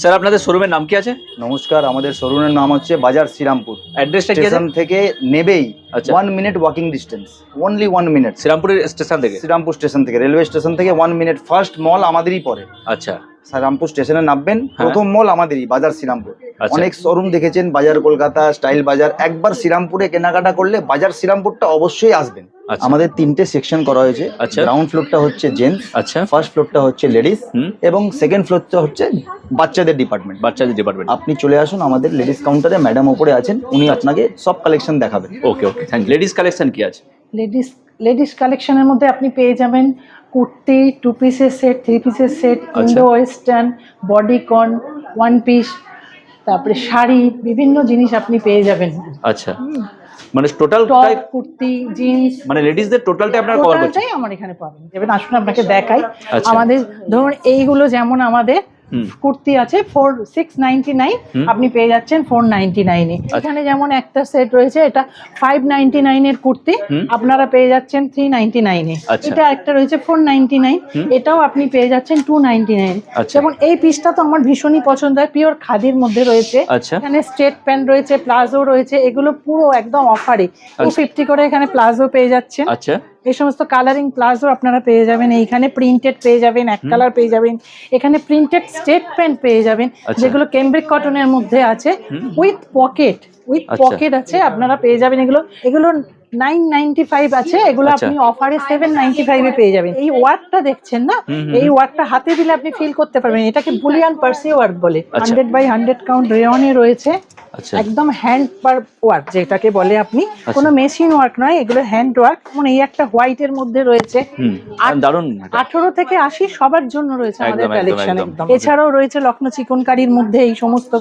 Sir আপনাদের শোরুমের নাম কি আছে? নমস্কার আমাদের শোরুমের নাম হচ্ছে বাজার শ্রীরামপুর। অ্যাড্রেসটা স্টেশন থেকে নেবেই one minute walking distance only one minute শ্রীরামপুরের station থেকে? শ্রীরামপুর স্টেশন থেকে রেলওয়ে স্টেশন থেকে ওয়ান মিনিট ফার্স্ট মল আমাদেরই পরে আচ্ছা। শ্রীরামপুর স্টেশনে নামবেন হ্যাঁ। প্রথম মল আমাদেরই বাজার শ্রীরামপুর। আচ্ছা। অনেক শোরুম দেখেছেন বাজার কলকাতা স্টাইল বাজার। একবার শ্রীরামপুরে কেনাকাটা করলে বাজার শ্রীরামপুরটা অবশ্যই আসবেন। আমাদের তিনটে সেকশন করা হয়েছে। আচ্ছা। গ্রাউন্ড ফ্লোরটা হচ্ছে জেন্টস আচ্ছা। ফার্স্ট ফ্লোরটা হচ্ছে লেডিস এবং সেকেন্ড ফ্লোরটা হচ্ছে বাচ্চাদের ডিপার্টমেন্ট বাচ্চাদের ডিপার্টমেন্ট আপনি চলে আসুন আমাদের লেডিস কাউন্টারে ম্যাডাম ওপরে আছেন উনি আপনাকে সব কালেকশন দেখাবেন okay okay thank ladies collection কি আছে? লেডিস লেডিস কালেকশনের মধ্যে আপনি পেয়ে যাবেন কুর্তি টু পিসের সেট থ্রি পিসের set Indo western bodycon one piece তারপরে শাড়ি বিভিন্ন জিনিস আপনি পেয়ে যাবেন। আচ্ছা। মানে টোটাল কুর্তি জিন্স মানে লেডিসদের টোটালটা আপনারা কভার করছেন। টোটালটাই আমার এখানে পাবেন। এবার আসুন আপনাকে দেখাই। আচ্ছা। আমাদের ধরুন এইগুলো যেমন আমাদের কুর্তি আছে ফোর সিক্স নাইনটি নাইন আপনি পেয়ে যাচ্ছেন ফোর নাইনটি নাইনে এখানে যেমন একটা সেট রয়েছে এটা ফাইভ নাইনটি নাইনের কুর্তি আপনারা পেয়ে যাচ্ছেন থ্রি নাইনটি নাইনে। এটা একটা রয়েছে ফোর নাইনটি নাইন এটাও আপনি পেয়ে যাচ্ছেন টু নাইনটি নাইন। যেমন এই পিসটা তো আমার ভীষণই পছন্দ হয় পিওর খাদির মধ্যে রয়েছে। আচ্ছা। এখানে স্ট্রেট প্যান্ট রয়েছে প্লাজো রয়েছে এগুলো পুরো একদম অফারে টু ফিফটি করে এখানে প্লাজো পেয়ে যাচ্ছেন। আচ্ছা। এই সমস্ত কালারিং প্লাজো আপনারা পেয়ে যাবেন। এইখানে প্রিন্টেড পেয়ে যাবেন এক কালার পেয়ে যাবেন। এখানে প্রিন্টেড স্টেট প্যান্ট পেয়ে যাবেন আচ্ছা। যেগুলো কেমব্রিক কটনের মধ্যে আছে। With pocket with. পকেট আছে আপনারা পেয়ে যাবেন এগুলো। এগুলো নাইন নাইনটি ফাইভ আছে এগুলো আচ্ছা। আপনি অফারে সেভেন নাইনটি ফাইভে পেয়ে যাবেন। এই ওয়ার্কটা দেখছেন না? এই ওয়ার্কটা হাতে দিলে আপনি ফিল করতে পারবেন। এটাকে বুলিয়ান পার্সি ওয়ার্ক বলে। আচ্ছা। হান্ড্রেড বাই হান্ড্রেড কাউন্ট রেয়নে রয়েছে। আচ্ছা। একদম হ্যান্ড পার ওয়ার্ক যেটাকে বলে আপনি। কোনো মেশিন ওয়ার্ক নয় এগুলো হ্যান্ড ওয়ার্ক মানে এই একটা হোয়াইটের মধ্যে রয়েছে। এটা। আঠারো থেকে আশি সবার জন্য রয়েছে আমাদের কালেকশন একদম। এছাড়াও রয়েছে লখনৌ চিকন কারির মধ্যে এই সমস্ত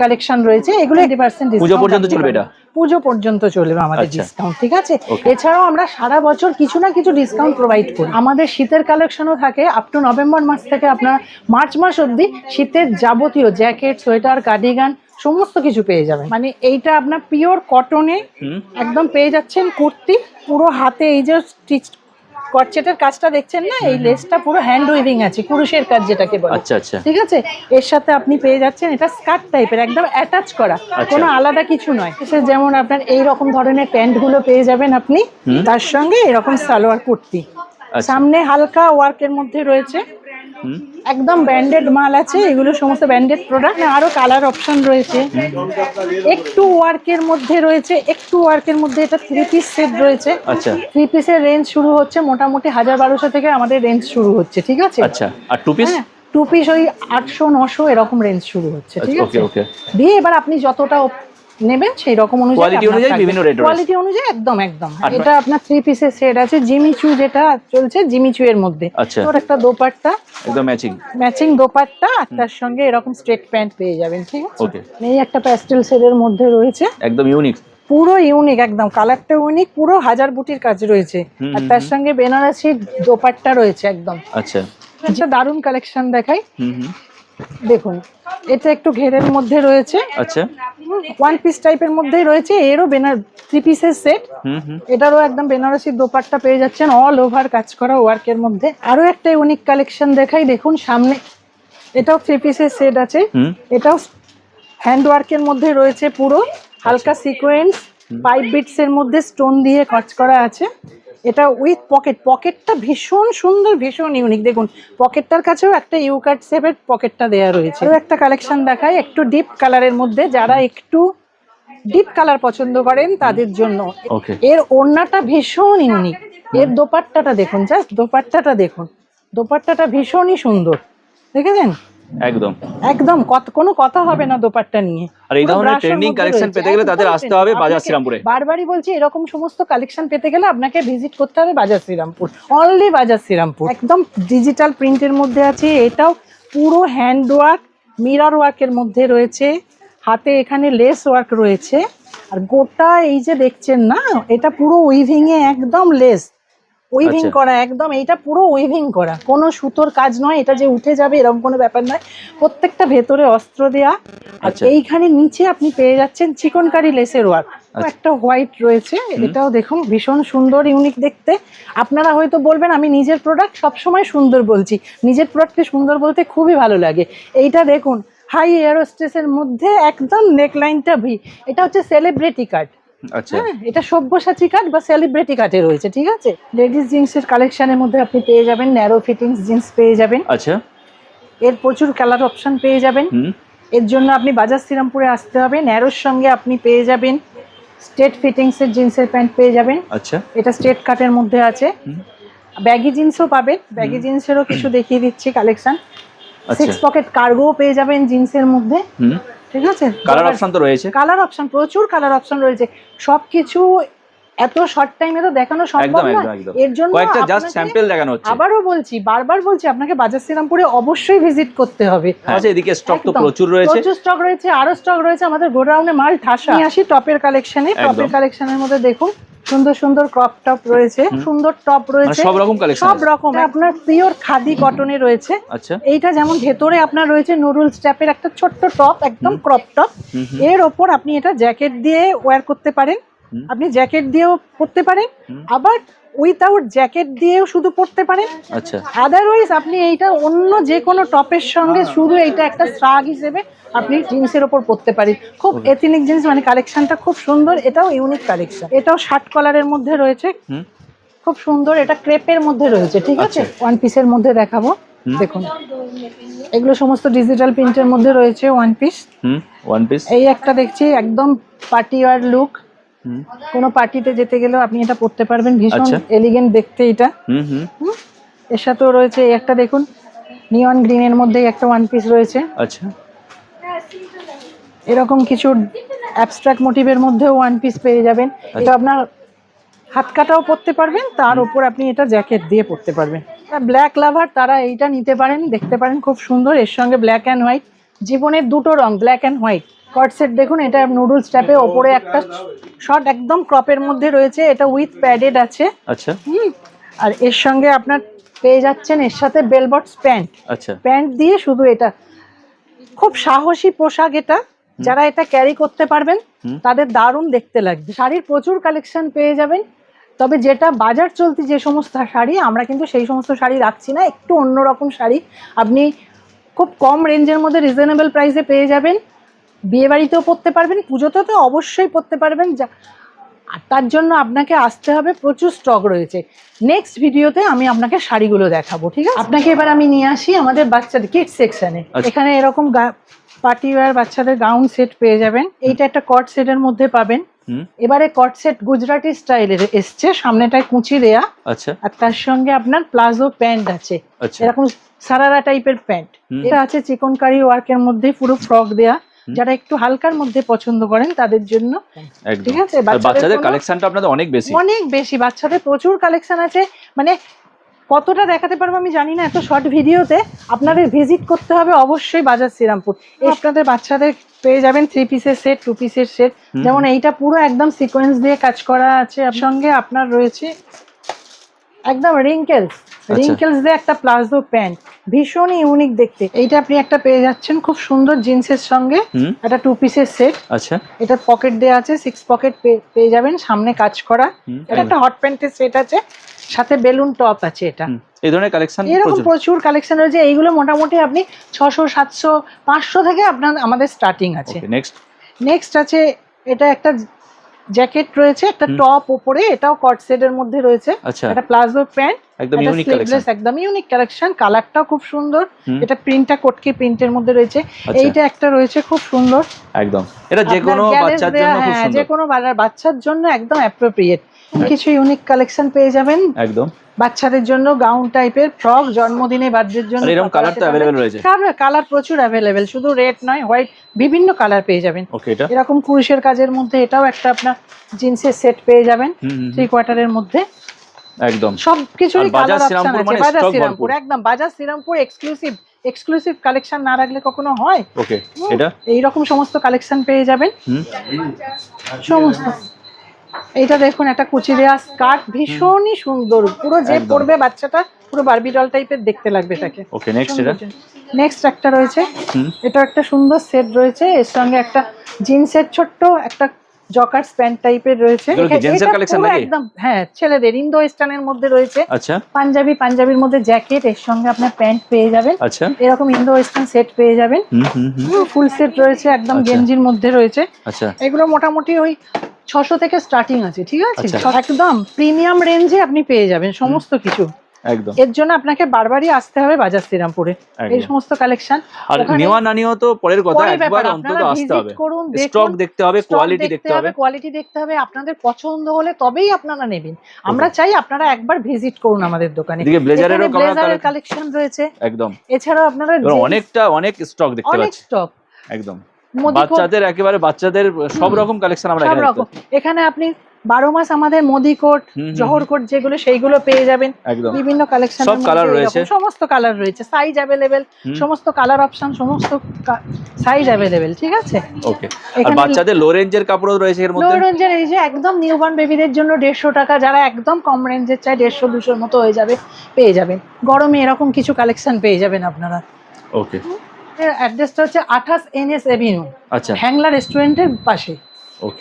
কালেকশন রয়েছে এগুলো এইটি পার্সেন্ট পুজো পর্যন্ত চলবে এটা? পুজো পর্যন্ত চলবে আমাদের আচ্ছা। ডিসকাউন্ট ঠিক আছে? এছাড়াও আমরা সারা বছর কিছু না কিছু ডিসকাউন্ট প্রোভাইড করি। আমাদের শীতের কালেকশনও থাকে আপ টু নভেম্বর মাস থেকে আপনার মার্চ মাস অবধি শীতের যাবতীয় জ্যাকেট সোয়েটার কার্ডিগান সমস্ত কিছু পেয়ে যাবেন। মানে এইটা আপনার পিওর কটনে একদম পেয়ে যাচ্ছেন কুর্তি পুরো হাতে এই যে স্টিচ কটচেটের কাজটা দেখছেন না? এই লেসটা পুরো হ্যান্ড উইভিং আছে পুরুষের কাজ যেটাকে বলে। আচ্ছা আচ্ছা। ঠিক আছে? এর সাথে আপনি পেয়ে যাচ্ছেন এটা স্কার্ট টাইপের একদম অ্যাটাচ করা। আচ্ছা। কোনো আলাদা কিছু নয়। সে যেমন আপনার এই রকম ধরনের প্যান্টগুলো পেয়ে যাবেন আপনি তার সঙ্গে এরকম সালোয়ার কুর্তি। আচ্ছা। সামনে হালকা ওয়ার্কের মধ্যে রয়েছে। একদম ব্যান্ডেড মাল আছে এগুলো সমস্ত ব্যান্ডেড প্রোডাক্ট আরও কালার অপশন রয়েছে। একটু ওয়ার্কের মধ্যে রয়েছে একটু ওয়ার্কের মধ্যে এটা থ্রি পিস সেট রয়েছে। আচ্ছা। থ্রি পিসের রেঞ্জ শুরু হচ্ছে মোটামুটি হাজার বারোশো থেকে আমাদের রেঞ্জ শুরু হচ্ছে ঠিক আছে? আচ্ছা আর টু পিস টু পিস ওই আটশো নশো এরকম রেঞ্জ শুরু হচ্ছে ঠিক আছে? দিয়ে এবার আপনি যতটা নেবেন সেই রকম অনুযায়ী বিভিন্ন কোয়ালিটি অনুযায়ী একদম একদম। এটা আপনার থ্রি পিসের সেট আছে জিমিচু যেটা চলছে জিমিচু এর মধ্যে। আচ্ছা। ওর একটা দোপাট্টা একদম ম্যাচিং ম্যাচিং দোপাট্টা আর তার সঙ্গে এরকম স্ট্রেট প্যান্ট পেয়ে যাবেন ঠিক আছে? ওকে এই একটা প্যাস্টেল শেডের মধ্যে রয়েছে। একদম ইউনিক পুরো ইউনিক একদম। কালারটা ইউনিক পুরো হাজার বুটির কাজ রয়েছে। আর তার সঙ্গে বেনারসি দোপাট্টা রয়েছে একদম। আচ্ছা। একটা দারুণ কালেকশন দেখাই। দেখুন এটা একটু ঘেরের মধ্যে রয়েছে। আচ্ছা। ওয়ান পিস টাইপের মধ্যেই রয়েছে এরও বেনার থ্রি পিসের সেট হুম হুম। এটারও একদম বেনারসি দোপাট্টা পেয়ে যাচ্ছেন অল ওভার কাজ করা ওয়ার্কের মধ্যে। আরও একটা ইউনিক কালেকশন দেখাই দেখুন সামনে। এটাও থ্রি পিসের সেট আছে। হুম। এটাও হ্যান্ড ওয়ার্কের মধ্যে রয়েছে পুরো। হালকা সিকোয়েন্স পাইপ বিটস এর মধ্যে স্টোন দিয়ে কাজ করা আছে। এটা উইথ পকেট পকেটটা ভীষণ সুন্দর ভীষণ ইউনিক দেখুন পকেটটার কাছেও একটা ইউকাট শেপের পকেটটা দেওয়া রয়েছে। আরও একটা কালেকশন দেখায় একটু ডিপ কালারের মধ্যে। যারা একটু ডিপ কালার পছন্দ করেন তাদের জন্য। এর ওড়নাটা ভীষণ ইউনিক এর দোপাট্টাটা দেখুন জাস্ট দোপাট্টাটা দেখুন। দোপাট্টাটা ভীষণই সুন্দর। দেখেছেন? একদম। একদম কত- কোনো কথা হবে না দোপাট্টা নিয়ে। আর এই ধরনের ট্রেন্ডিং কালেকশন পেতে গেলে তাদের আসতে হবে বাজার শ্রীরামপুরে। বারবারই বলছি এরকম সমস্ত কালেকশন পেতে গেলে আপনাকে ভিজিট করতে হবে বাজার শ্রীরামপুর। অনলি বাজার শ্রীরামপুর। একদম ডিজিটাল প্রিন্টের মধ্যে আছে। এটাও পুরো হ্যান্ড ওয়ার্ক মিরর ওয়ার্কের মধ্যে রয়েছে। হাতে এখানে লেস ওয়ার্ক রয়েছে। আর গোটা এই যে দেখছেন না এটা পুরো উইভিং এ একদম লেস উইভিং আচ্ছা। করা একদম এইটা পুরো উইভিং করা। কোনো সুতোর কাজ নয় এটা যে উঠে যাবে এরকম কোনো ব্যাপার নয়। প্রত্যেকটা ভেতরে অস্ত্র দেয়া আর আচ্ছা। এইখানে নিচে আপনি পেয়ে যাচ্ছেন চিকনকারি লেসের ওয়ার্ক। একটা হোয়াইট রয়েছে এটাও দেখুন ভীষণ সুন্দর ইউনিক দেখতে। আপনারা হয়তো বলবেন আমি নিজের প্রোডাক্ট সবসময় সুন্দর বলছি। নিজের প্রোডাক্টকে সুন্দর বলতে খুবই ভালো লাগে। এইটা দেখুন হাই এয়ারোস্টেসের মধ্যে একদম নেকলাইনটা ভি। এটা হচ্ছে সেলিব্রিটি আচ্ছা হ্যাঁ এটা সব্যসাচী কাট বা সেলিব্রিটি কাটে রয়েছে ঠিক আছে? লেডিস জিন্সের কালেকশনের মধ্যে আপনি পেয়ে যাবেন ন্যারো ফিটিংস জিন্স পেয়ে যাবেন। আচ্ছা। এর প্রচুর কালার অপশন পেয়ে যাবেন। এর জন্য আপনি বাজাজ শ্রীরামপুরে আসতে হবে ন্যারোর সঙ্গে আপনি পেয়ে যাবেন স্ট্রেট ফিটিংসের জিন্সের প্যান্ট পেয়ে যাবেন। আচ্ছা। এটা স্ট্রেট কাটের মধ্যে আছে। ব্যাগি জিন্সও পাবেন ব্যাগি জিন্সেরও কিছু দেখিয়ে দিচ্ছি কালেকশন আচ্ছা। সিক্স পকেট কার্গোও পেয়ে যাবেন জিন্সের মধ্যে। ঠিক আছে? কালার অপশন তো রয়েছে। কালার অপশন প্রচুর কালার অপশন রয়েছে। সবকিছু এত শর্ট টাইমে তো দেখানো সম্ভব না এর জন্য কয়েকটা জাস্ট স্যাম্পল দেখানো হচ্ছে। আবারও বলছি বারবার বলছি আপনাকে বাজার শ্রীরামপুরে অবশ্যই ভিজিট করতে হবে। আচ্ছা এদিকে স্টক তো প্রচুর রয়েছে। প্রচুর স্টক রয়েছে আরও স্টক রয়েছে আমাদের গোডাউনে মাল ঠাসা। আমি আসি টপের কালেকশনে টপের কালেকশনের মধ্যে দেখুন সুন্দর সুন্দর ক্রপ টপ রয়েছে সুন্দর টপ মানে রয়েছে সব রকম কালেকশন সব রকম। আপনার পিওর খাদি কটনে রয়েছে। আচ্ছা। এইটা যেমন ভেতরে আপনার রয়েছে নুডল স্ট্যাপের একটা ছোট্ট টপ একদম ক্রপ টপ এর ওপর আপনি এটা জ্যাকেট দিয়ে ওয়্যার করতে পারেন। আপনি জ্যাকেট দিয়েও পরতে পারেন আবার উইথাউট জ্যাকেট দিয়েও শুধু পরতে পারেন। আচ্ছা। আদারওয়াইজ আপনি এইটা অন্য যে কোনো টপের সঙ্গে শুধু এইটা একটা শ্রাগ হিসেবে আপনি জিন্সের ওপর পরতে পারেন। খুব এথনিক জিন্স মানে কালেকশনটা খুব সুন্দর এটাও ইউনিক কালেকশন এটাও শার্ট কলারের মধ্যে রয়েছে। খুব সুন্দর এটা ক্রেপের মধ্যে রয়েছে ঠিক আছে? আচ্ছা। ওয়ান পিসের মধ্যে দেখাবো দেখুন। এগুলো সমস্ত ডিজিটাল প্রিন্টের মধ্যে রয়েছে ওয়ান পিস ওয়ান পিস এই একটা দেখছি একদম পার্টি ওয়ার লুক কোনো পার্টিতে যেতে গেলেও আপনি এটা পরতে পারবেন ভীষণ আচ্ছা। এলিগেন্ট দেখতে এটা। হুম হুম। হুম। এর সাথেও রয়েছে একটা দেখুন নিয়ন গ্রিনের মধ্যেই একটা ওয়ান পিস রয়েছে। আচ্ছা। এরকম কিছু অ্যাবস্ট্রাক্ট মোটিভের মধ্যেও ওয়ান পিস পেয়ে যাবেন। এটা আপনার হাত কাটাও পরতে পারবেন তার উপর আপনি এটা জ্যাকেট দিয়ে পরতে পারবেন। ব্ল্যাক লাভার তারা এইটা নিতে পারেন দেখতে পারেন খুব সুন্দর। এর সঙ্গে ব্ল্যাক অ্যান্ড হোয়াইট জীবনের দুটো রং ব্ল্যাক অ্যান্ড হোয়াইট কট সেট দেখুন এটা নুডলস ট্যাপে ওপরে একটা শর্ট একদম ক্রপের মধ্যে রয়েছে এটা উইথ প্যাডেড আছে। আচ্ছা। হুম আর এর সঙ্গে আপনার পেয়ে যাচ্ছেন এর সাথে বেলবটস প্যান্ট আচ্ছা। প্যান্ট দিয়ে শুধু এটা। খুব সাহসী পোশাক এটা। যারা এটা ক্যারি করতে পারবেন তাদের দারুণ দেখতে লাগবে। শাড়ির প্রচুর কালেকশন পেয়ে যাবেন। তবে যেটা বাজার চলতি যে সমস্ত শাড়ি আমরা কিন্তু সেই সমস্ত শাড়ি রাখছি না। একটু অন্যরকম শাড়ি। আপনি খুব কম রেঞ্জের মধ্যে রিজনেবল প্রাইসে পেয়ে যাবেন। বিয়ে বাড়িতেও পরতে পারবেন পুজোতেও তো অবশ্যই পরতে পারবেন যা আর তার জন্য আপনাকে আসতে হবে প্রচুর স্টক রয়েছে। নেক্সট ভিডিওতে আমি আপনাকে শাড়িগুলো দেখাবো ঠিক আছে? আপনাকে এবার আমি নিয়ে আসি আমাদের বাচ্চাদের কিড সেকশনে আচ্ছা। এখানে এরকম পার্টি ওয়্যার বাচ্চাদের গাউন সেট পেয়ে যাবেন। এইটা একটা কট সেটের মধ্যে পাবেন। এবারে কট সেট গুজরাটি স্টাইলের এসছে সামনেটায় কুচি দেয়া। আচ্ছা। আর তার সঙ্গে আপনার প্লাজো প্যান্ট আছে। আচ্ছা। এরকম সারারা টাইপের প্যান্ট। এটা আছে চিকনকারি ওয়ার্কের মধ্যে পুরো ফ্রক দেয়া। যারা একটু হালকার মধ্যে পছন্দ করেন তাদের জন্য। ঠিক আছে, বাচ্চাদের কালেকশনটা আপনাদের অনেক বেশি। অনেক বেশি। বাচ্চাদের প্রচুর কালেকশন আছে। মানে কতটা দেখাতে পারব আমি জানি না এত শর্ট ভিডিওতে আপনাদের ভিজিট করতে হবে অবশ্যই বাজার শ্রীরামপুর। আপনাদের বাচ্চাদের পেয়ে যাবেন থ্রি পিসের সেট টু পিসের সেট যেমন এইটা পুরো একদম সিকোয়েন্স দিয়ে কাজ করা আছে। সঙ্গে আপনার রয়েছে একদম রিঙ্কেলস রিঙ্কেলস দিয়ে একটা প্লাজো প্যান্ট ভীষণই ইউনিক দেখতে। এইটা আপনি একটা পেয়ে যাচ্ছেন খুব সুন্দর জিন্সের সঙ্গে। একটা টু পিসের সেট আচ্ছা। এটা পকেট দেওয়া আছে সিক্স পকেট পেয়ে যাবেন সামনে কাজ করা। এটা একটা হট প্যান্টের সেট আছে সাথে বেলুন টপ আছে এটা। এই ধরনের কালেকশন এরকম প্রচুর। কালেকশন রয়েছে এইগুলো মোটামুটি আপনি ছশো সাতশো পাঁচশো থেকে আপনার আমাদের স্টার্টিং আছে। নেক্সট নেক্সট আছে এটা একটা জ্যাকেট রয়েছে একটা টপ ওপরে এটাও কট সেটের মধ্যে রয়েছে। আচ্ছা। একটা প্লাজো প্যান্ট একদম ইউনিক কালেকশন একদম ইউনিক কালেকশন কালারটাও খুব সুন্দর। এটা প্রিন্টটা কটকি প্রিন্টের মধ্যে রয়েছে। আচ্ছা। এইটা একটা রয়েছে খুব সুন্দর। একদম। এটা যে কোনো বাচ্চার জন্য খুব হ্যাঁ, যে কোনো বাচ্চার জন্য একদম অ্যাপ্রোপ্রিয়েট কিছু ইউনিক কালেকশন পেয়ে যাবেন। একদম। বাচ্চাদের জন্য গাউন টাইপের ফ্রক জন্মদিনে বার্থডের জন্য এরকম কালার তো অ্যাভেলেবেল রয়েছে। কালার প্রচুর অ্যাভেলেবেল শুধু রেড নয় হোয়াইট বিভিন্ন কালার পেয়ে যাবেন। ওকে এটা? এরকম কুরুশের কাজের মধ্যে এটাও একটা আপনার জিন্সের সেট পেয়ে যাবেন। থ্রি কোয়ার্টারের মধ্যে। একদম। সব কিছুরই বাজাজ কালার অপশন শ্রীরামপুর আছে। মানে বাজাজ শ্রীরামপুর। একদম। Bajaj Srirampur exclusive exclusive collection না রাখলে কখনো হয়? ওকে এটা? এই রকম সমস্ত কালেকশন পেয়ে যাবেন। সমস্ত। এইটা দেখুন একটা কুচি দেওয়া স্কার্ট ভীষণই সুন্দর। পুরো যে। পরবে বাচ্চাটা পুরো বারবি ডল টাইপের দেখতে লাগবে এটাকে ওকে নেক্সট এটা? নেক্সট একটা রয়েছে। এটা একটা সুন্দর সেট রয়েছে। এর সঙ্গে একটা জিন্সের ছোট্ট একটা জকার্স প্যান্ট টাইপের রয়েছে? একদম হ্যাঁ ছেলেদের ইন্দো ওয়েস্টার্নের মধ্যে রয়েছে। আচ্ছা। পাঞ্জাবি পাঞ্জাবির মধ্যে জ্যাকেট এর সঙ্গে আপনার প্যান্ট পেয়ে যাবেন। আচ্ছা। এরকম ইন্দো ওয়েস্টার্ন সেট পেয়ে যাবেন। ফুল সেট রয়েছে একদম আচ্ছা। গেঞ্জির মধ্যে রয়েছে। আচ্ছা। এগুলো মোটামুটি ওই ছশো থেকে স্টার্টিং আছে ঠিক আছে? আচ্ছা। একদম প্রিমিয়াম রেঞ্জে আপনি পেয়ে যাবেন সমস্ত কিছু। একদম। এর জন্য আপনাকে বারবারই আসতে হবে বাজার শ্রীরামপুরে। এই সমস্ত কালেকশন আর নেওয়া না নেওয়া তো পরের কথা একবার অন্তত আসতে হবে। করুন স্টক দেখতে হবে কোয়ালিটি দেখতে হবে কোয়ালিটি দেখতে হবে। আপনাদের পছন্দ হলে তবেই আপনারা নেবেন। আমরা চাই আপনারা একবার ভিজিট করুন আমাদের দোকানে। এদিকে ব্লেজারেরও কালেকশন রয়েছে। একদম। এছাড়াও আপনারা অনেকটা অনেক স্টক দেখতে অনেক স্টক একদম। বাচ্চাদের একেবারে বাচ্চাদের সব রকম কালেকশন আমরা এখানে এখানে আপনি বারো মাস আমাদের মোদি কোট হুম, হুম, জহর কোট যেগুলো সেইগুলো পেয়ে যাবেন। বিভিন্ন কালেকশন সব colour রয়েছে। সমস্ত কালার রয়েছে। সাইজ অ্যাভেলেবেল সমস্ত কালার অপশন সমস্ত সাইজ অ্যাভেলেবেল ঠিক আছে? ওকে আর বাচ্চাদের লো রেঞ্জের কাপড়ও রয়েছে এর লো রেঞ্জের এই যে একদম নিউবর্ন বেবিদের জন্য দেড়শো টাকা যারা একদম কম রেঞ্জের চাই দেড়শো দুশোর মতো হয়ে যাবে পেয়ে যাবেন। গরমে এরকম কিছু কালেকশন পেয়ে যাবেন আপনারা। ওকে অ্যাড্রেসটা হচ্ছে আঠাশ এন এস এভিনিউ আচ্ছা। হ্যাংলা রেস্টুরেন্টের পাশে।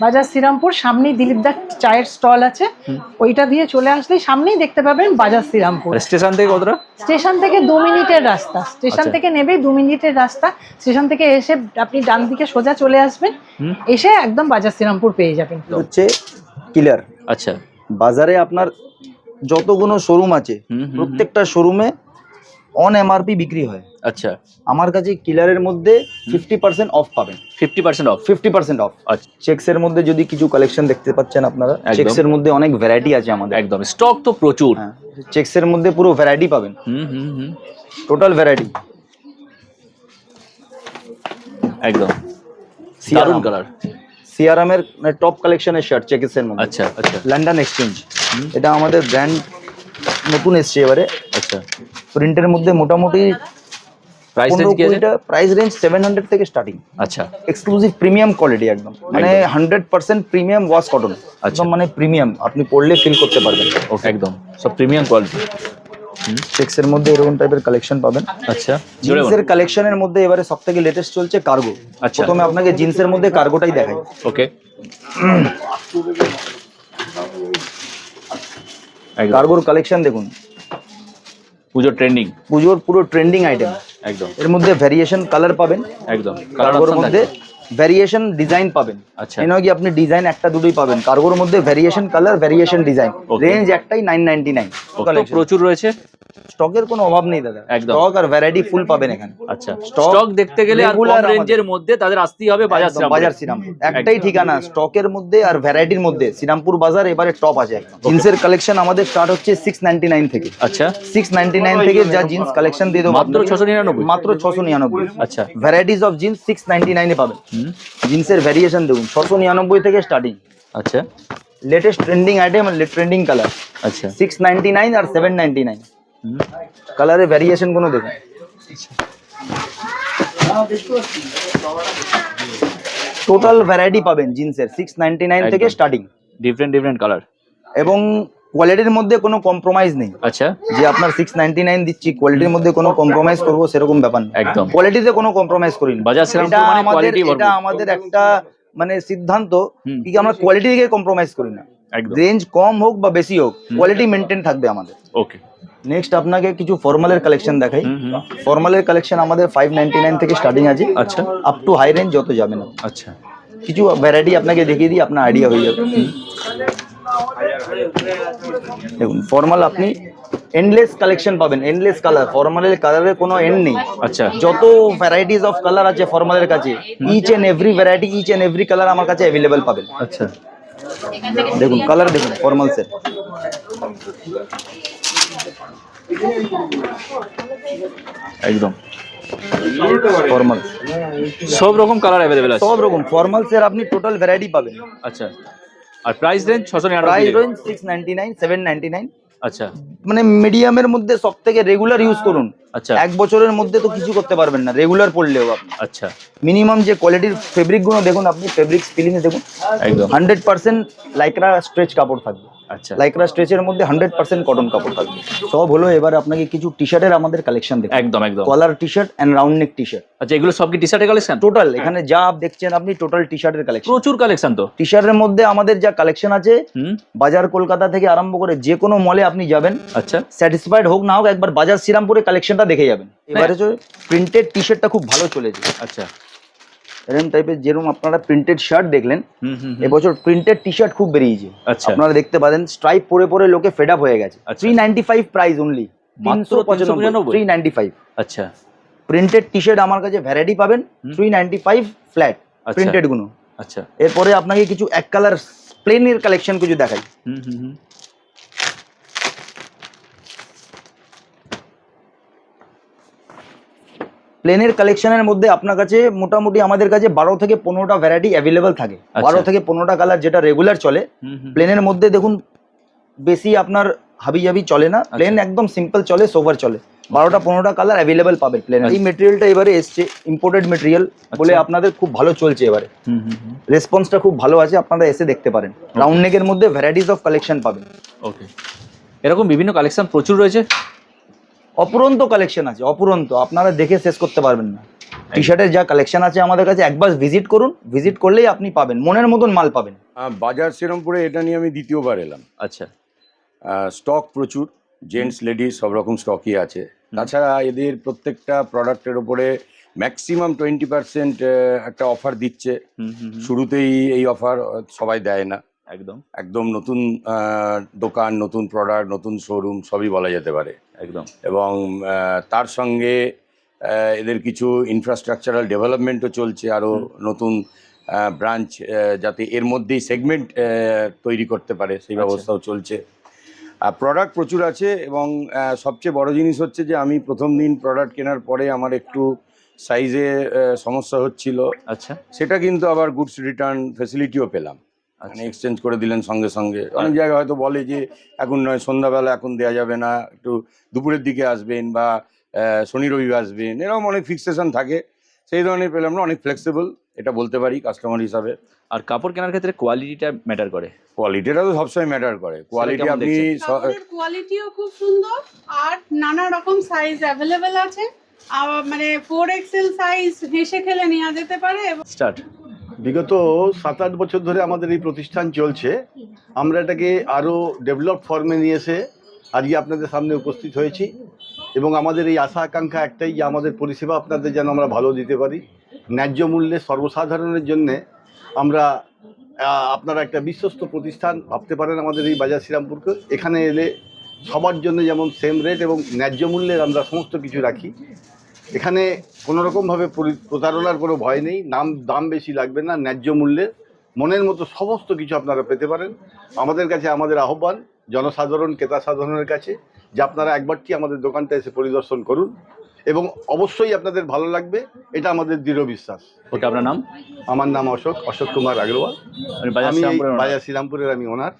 বাজার শ্রীরামপুর সামনেই দিলীপ দা চায়ের স্টল আছে। ওইটা দিয়ে চলে আসলেই সামনেই দেখতে পাবেন বাজার শ্রীরামপুর। স্টেশন থেকে কতটা? স্টেশন থেকে দু মিনিটের রাস্তা। স্টেশন আচ্ছা। থেকে নেবেই দু মিনিটের রাস্তা। স্টেশন থেকে এসে আপনি ডান দিকে সোজা চলে আসবেন। এসে একদম বাজার শ্রীরামপুর পেয়ে যাবেন। হচ্ছে কিলার আচ্ছা। বাজারে আপনার যতগুলো শোরুম আছে। প্রত্যেকটা শোরুমে অন এমআরপি বিক্রি হয়। আচ্ছা। আমার কাছে কিলারের মধ্যে ফিফটি পার্সেন্ট অফ পাবেন। Fifty percent off fifty percent off আচ্ছা। চেক্সের মধ্যে যদি কিছু কালেকশন দেখতে পাচ্ছেন আপনারা। চেক্সের মধ্যে অনেক ভ্যারাইটি আছে আমাদের। একদম। স্টক তো প্রচুর। হ্যাঁ চেক্সের মধ্যে পুরো ভ্যারাইটি পাবেন। হুম হুম হুম। টোটাল ভ্যারাইটি একদম। সিয়ারাম। দারুণ কালার সিয়ারামের টপ কালেকশনের শার্ট চেক্সের মধ্যে। আচ্ছা আচ্ছা। লন্ডন এক্সচেঞ্জ এটা আমাদের ব্র্যান্ড নতুন এসছে এবারে। আচ্ছা। প্রিন্টের মধ্যে মোটামুটি প্রাইস রেঞ্জ কি আছে? প্রাইস রেঞ্জ সেভেন হান্ড্রেড থেকে স্টার্টিং আচ্ছা। এক্সক্লুসিভ প্রিমিয়াম কোয়ালিটি একদম। মানে hundred percent premium wash cotton একদম মানে প্রিমিয়াম আপনি ফিল করতে পারবেন। ওকে একদম। সব প্রিমিয়াম কোয়ালিটি চেক্সের মধ্যে এরকম টাইপের কালেকশন পাবেন। আচ্ছা। জিন্সের কালেকশনের মধ্যে এবারে সব থেকে লেটেস্ট চলছে কার্গো আচ্ছা। প্রথমে আপনাকে জিন্সের মধ্যে কার্গোটাই দেখাই। ওকে কার্গোর কালেকশন দেখুন? পুজোর ট্রেন্ডিং পুজোর পুরো ট্রেন্ডিং আইটেম একদম। এর মধ্যে ভ্যারিয়েশন কালার পাবেন। একদম। কালার কার্গোর মধ্যে ভ্যারিয়েশন ডিজাইন পাবেন। আচ্ছা। এই নয় কি আপনি ডিজাইন একটা দুটোই পাবেন। কার্গোর মধ্যে variation colour variation design range একটাই নাইন নাইনটি নাইন প্রচুর রয়েছে? স্টকের কোনো অভাব নেই দাদা। স্টক আর ভ্যারাইটি ফুল পাবেন এখানে। আচ্ছা। স্টক দেখতে গেলে আর কম রেঞ্জের মধ্যে তাদের আসতেই হবে বাজার বাজার শ্রীরামপুর। একটাই ঠিকানা স্টকের মধ্যে আর ভ্যারাইটির মধ্যে। শ্রীরামপুর বাজার এবারে টপ আছে জিন্সের কালেকশন আমাদের স্টার্ট হচ্ছে সিক্স নাইনটি নাইন থেকে। আচ্ছা। সিক্স নাইনটি নাইন থেকে যা জিন্স কালেকশন দিয়ে দেবো। মাত্র আপনাকে। 699? মাত্র ছশো নিরানব্বই। আচ্ছা। Varieties of jeans six ninety নাইনে পাবেন। জিন্সের ভ্যারিয়েশন দেখুন ছশো নিরানব্বই থেকে স্টার্টিং আচ্ছা। লেটেস্ট ট্রেন্ডিং আইটেম আর ট্রেন্ডিং কালার আচ্ছা। সিক্স নাইনটি নাইন আর সেভেন নাইনটি নাইন ভ্যারিয়েশন কোনো দেখুন। টোটাল ভ্যারাইটি পাবেন জিন্সের সিক্স নাইনটি নাইন থেকে স্টার্টিং ডিফারেন্ট ডিফারেন্ট কালার এবং কোয়ালিটির মধ্যে কোনো কম্প্রোমাইজ নেই। আচ্ছা। যে আপনার সিক্স নাইনটি নাইন দিচ্ছি কোয়ালিটির মধ্যে কোনো কম্প্রোমাইজ করব সেরকম ব্যাপার নেই একদম। কোয়ালিটিতে কোনো কম্প্রোমাইজ করি না। এটা মানে আমাদের এটা আমাদের একটা মানে সিদ্ধান্ত কি আমরা কোয়ালিটি থেকে কম্প্রোমাইজ করি না। একদম। রেঞ্জ কম হোক বা বেশি হোক কোয়ালিটি মেনটেন থাকবে আমাদের। ওকে নেক্সট আপনাকে কিছু ফর্মালের কালেকশন দেখাই। ফর্মালের কালেকশন আমাদের ফাইভ নাইনটি নাইন থেকে স্টার্টিং আছে। আচ্ছা। আপ টু হাই রেঞ্জ যত যাবে না। আচ্ছা। কিছু ভ্যারাইটি আপনাকে দেখিয়ে দিই আপনার আইডিয়া হয়ে যাবে। দেখুন ফর্মাল আপনি এন্ডলেস কালেকশন পাবেন এন্ডলেস কালার ফর্মালের কালারের কোনো এন্ড নেই। আচ্ছা। যত ভ্যারাইটিস অফ কালার আছে ফর্মালের কাছে each and every variety each and every colour আমার কাছে অ্যাভেলেবেল পাবেন। আচ্ছা। দেখুন কালার দেখুন ফর্মালসের একদম। ফর্মাল সব রকম কালার অ্যাভেলেবেল আছে। সব রকম ফর্মালসের আপনি টোটাল ভ্যারাইটি পাবেন। আচ্ছা। আর প্রাইস রেঞ্জ ছশো price range six ninety nine seven ninety nine আচ্ছা। মানে মিডিয়ামের মধ্যে সব থেকে রেগুলার ইউজ করুন। আচ্ছা। এক বছরের মধ্যে তো কিছু করতে পারবেন না রেগুলার পড়লেও আপনি। আচ্ছা। মিনিমাম যে কোয়ালিটির ফেব্রিকগুলো দেখুন আপনি ফেব্রিক ফিলিং দেখুন। একদম। হান্ড্রেড পার্সেন্ট লাইকরা স্ট্রেচ কাপড় থাকবে। আচ্ছা। লাইকরা স্ট্রেচের মধ্যে হান্ড্রেড পার্সেন্ট কটন কাপড় থাকবে। সব হলো এবার আপনাকে কিছু টি শার্টের আমাদের কালেকশন দেখুন একদম একদম। Collar T shirt and round neck T shirt আচ্ছা এগুলো সব কি টি শার্টের কালেকশন টোটাল এখানে যা দেখছেন আপনি টোটাল টি শার্টের কালেকশন প্রচুর কালেকশন তো। টি শার্টের মধ্যে আমাদের যা কালেকশন আছে বাজার কলকাতা থেকে আরম্ভ করে যে কোনো মলে আপনি যাবেন। আচ্ছা। স্যাটিসফাইড হোক না হোক একবার বাজার শ্রীরামপুরে কালেকশনটা দেখে যাবেন। এবারে প্রিন্টেড টি শার্টটা খুব ভালো চলেছে। আচ্ছা। এরকম টাইপের যেরকম আপনারা প্রিন্টেড শার্ট দেখলেন। এবছর প্রিন্টেড টি শার্ট খুব বেরিয়েছে। আচ্ছা। আপনারা দেখতে পারেন স্ট্রাইপ পরে পরে লোকে ফেড আপ হয়ে গেছে। Three ninety five price only তিনশো পঁচানব্বই? থ্রি নাইনটি ফাইভ আচ্ছা। প্রিন্টেড টি শার্ট আমার কাছে ভ্যারাইটি পাবেন। Three ninety five flat. প্রিন্টেডগুলো। আচ্ছা। এরপরে আপনাকে কিছু এক কালার প্লেনের কালেকশন কিছু দেখাই হুম হুম হুম প্লেনের কালেকশনের মধ্যে আপনার কাছে মোটামুটি আমাদের কাছে বারো থেকে পনেরোটা ভ্যারাইটি অ্যাভেলেবেল থাকে। আচ্ছা। বারো থেকে পনেরোটা কালার যেটা রেগুলার চলে। প্লেনের মধ্যে দেখুন বেশি আপনার হাবি জাবি চলে না প্লেন একদম সিম্পল চলে সোভার চলে। বারোটা পনেরোটা কালার অ্যাভেলেবেল পাবেন প্লেন এই মেটেরিয়ালটা এবারে এসছে ইম্পোর্টেড মেটেরিয়াল বলে আপনাদের খুব ভালো চলছে এবারে। রেসপন্সটা খুব ভালো আছে আপনারা এসে দেখতে পারেন। রাউন্ড নেকের মধ্যে ভ্যারাইটিস অফ কালেকশন পাবেন। ওকে এরকম বিভিন্ন কালেকশন প্রচুর রয়েছে। অপুরন্ত কালেকশন আছে অপুরন্ত। আপনারা দেখে শেষ করতে পারবেন না। টি শার্টের যা কালেকশন আছে আমাদের কাছে একবার ভিজিট করুন ভিজিট করলেই আপনি পাবেন। মনের মতন মাল পাবেন। বাজার শ্রীরামপুরে এটা নিয়ে আমি দ্বিতীয়বার এলাম। আচ্ছা। স্টক প্রচুর জেন্টস লেডিস সব রকম স্টকই আছে। তাছাড়া এদের প্রত্যেকটা প্রোডাক্টের ওপরে ম্যাক্সিমাম টোয়েন্টি পার্সেন্ট একটা অফার দিচ্ছে। শুরুতেই এই অফার সবাই দেয় না। একদম। একদম নতুন দোকান নতুন প্রোডাক্ট নতুন শোরুম সবই বলা যেতে পারে। একদম। এবং তার সঙ্গে এদের কিছু ইনফ্রাস্ট্রাকচারাল ডেভেলপমেন্টও চলছে আরও নতুন ব্রাঞ্চ যাতে এর মধ্যেই সেগমেন্ট তৈরি করতে পারে সেই ব্যবস্থাও চলছে। আর প্রোডাক্ট প্রচুর আছে এবং সবচেয়ে বড় জিনিস হচ্ছে যে আমি প্রথম দিন প্রোডাক্ট কেনার পরে আমার একটু সাইজে সমস্যা হচ্ছিল। আচ্ছা। সেটা কিন্তু আবার গুডস রিটার্ন ফেসিলিটিও পেলাম। মানে আচ্ছা। এক্সচেঞ্জ করে দিলেন সঙ্গে সঙ্গে। অনেক জায়গায় হয়তো বলে যে এখন নয় সন্ধ্যাবেলা এখন দেওয়া যাবে না একটু দুপুরের দিকে আসবেন বা আহ, শনি রবি আসবেন। এরকম অনেক ফিক্সেশন থাকে। সেই ধরনের পেলাম না অনেক ফ্লেক্সিবল এটা বলতে পারি কাস্টমার হিসাবে। আর কাপড় কেনার ক্ষেত্রে কোয়ালিটিটা ম্যাটার করে। কোয়ালিটিটা তো সবসময় ম্যাটার করে। কোয়ালিটি আপনি কোয়ালিটিও খুব সুন্দর আর নানা রকম সাইজ অ্যাভেলেবেল আছে। মানে ফোর এক্সেল সাইজ হেসে খেলে নেওয়া যেতে পারে স্টার্ট বিগত সাত আট বছর ধরে আমাদের এই প্রতিষ্ঠান চলছে। আমরা এটাকে আরও ডেভেলপ ফর্মে নিয়ে এসে আজকে আপনাদের সামনে উপস্থিত হয়েছি এবং আমাদের এই আশা আকাঙ্ক্ষা একটাই যে আমাদের পরিষেবা আপনাদের যেন আমরা ভালো দিতে পারি। ন্যায্য মূল্যে সর্বসাধারণের জন্যে আমরা আপনারা একটা বিশ্বস্ত প্রতিষ্ঠান ভাবতে পারেন আমাদের এই বাজার শ্রীরামপুরকে। এখানে এলে সবার জন্য যেমন সেম রেট এবং ন্যায্য মূল্যের আমরা সমস্ত কিছু রাখি। এখানে কোনো রকমভাবে প্রতারণার কোনো ভয় নেই নাম দাম বেশি লাগবে না ন্যায্য মূল্যে মনের মতো সমস্ত কিছু আপনারা পেতে পারেন। আমাদের কাছে আমাদের আহ্বান জনসাধারণ ক্রেতা সাধারণের কাছে যে আপনারা একবারটি আমাদের দোকানটা এসে পরিদর্শন করুন এবং অবশ্যই আপনাদের ভালো লাগবে এটা আমাদের দৃঢ় বিশ্বাস। ওকে আপনার নাম? আমার নাম অশোক অশোক কুমার আগরওয়াল। আমি। বাজার শ্রীরামপুরের আমি ওনার